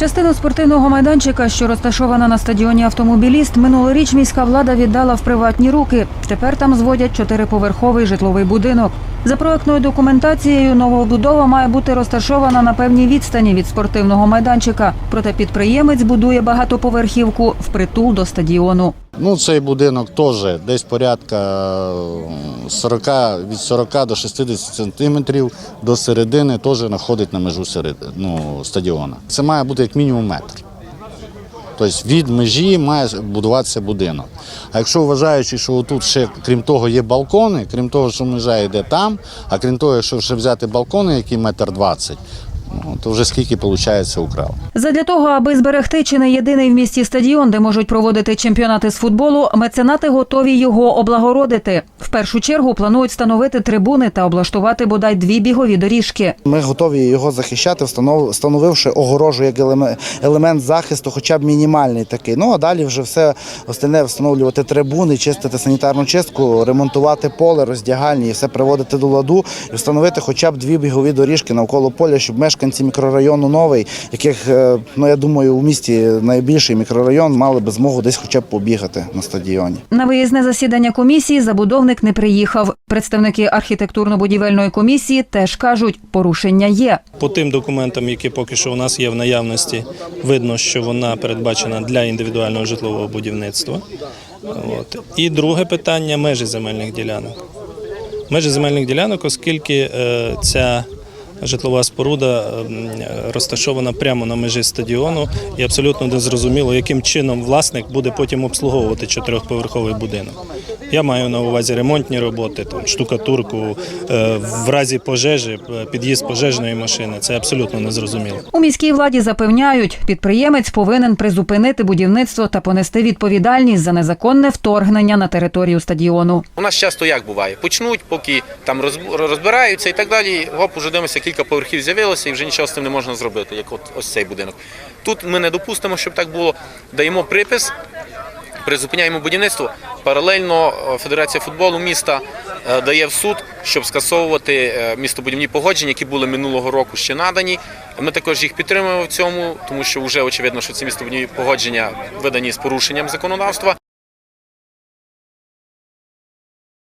Частину спортивного майданчика, що розташована на стадіоні автомобіліст, минулоріч міська влада віддала в приватні руки. Тепер там зводять чотириповерховий житловий будинок. За проектною документацією, новобудова має бути розташована на певній відстані від спортивного майданчика. Проте підприємець будує багатоповерхівку впритул до стадіону. Ну, цей будинок теж десь порядка 40, від 40 до 60 сантиметрів до середини теж знаходить на межу серед, ну, стадіона. Це має бути як мінімум метр. Тобто від межі має будуватися будинок. А якщо вважаючи, що тут ще, крім того, є балкони, крім того, що межа йде там, а крім того, що ще взяти балкони, які метр двадцять, ну, то вже скільки виходить украв. Задля того, аби зберегти чи не єдиний в місті стадіон, де можуть проводити чемпіонати з футболу, меценати готові його облагородити. В першу чергу планують встановити трибуни та облаштувати бодай дві бігові доріжки. Ми готові його захищати, встанов- встановивши огорожу як елеме- елемент захисту, хоча б мінімальний такий. Ну а далі вже все остальне встановлювати трибуни, чистити санітарну чистку, ремонтувати поле, роздягальні, і все приводити до ладу і встановити хоча б дві бігові доріжки навколо поля, щоб мешканці мікрорайону новий, яких е, ну я думаю, у місті найбільший мікрорайон, мали би змогу десь хоча б побігати на стадіоні. На виїзне засідання комісії забудовник не приїхав. Представники архітектурно-будівельної комісії теж кажуть, порушення є. По тим документам, які поки що у нас є в наявності, видно, що вона передбачена для індивідуального житлового будівництва. От. І друге питання межі земельних ділянок. Межі земельних ділянок, оскільки е, ця житлова споруда розташована прямо на межі стадіону, і абсолютно не зрозуміло, яким чином власник буде потім обслуговувати чотирьохповерховий будинок. Я маю на увазі ремонтні роботи, там, штукатурку, е, в разі пожежі, е, під'їзд пожежної машини. Це абсолютно незрозуміло. У міській владі запевняють, підприємець повинен призупинити будівництво та понести відповідальність за незаконне вторгнення на територію стадіону. У нас часто як буває? Почнуть, поки там розбираються і так далі. Гоп, уже дивимося, кілька поверхів з'явилося і вже нічого з цим не можна зробити, як от ось цей будинок. Тут ми не допустимо, щоб так було. Даємо припис, призупиняємо будівництво. Паралельно е, Федерація футболу міста е, дає в суд, щоб скасовувати е, містобудівні погодження, які були минулого року ще надані. Ми також їх підтримуємо в цьому, тому що вже очевидно, що ці містобудівні погодження видані з порушенням законодавства.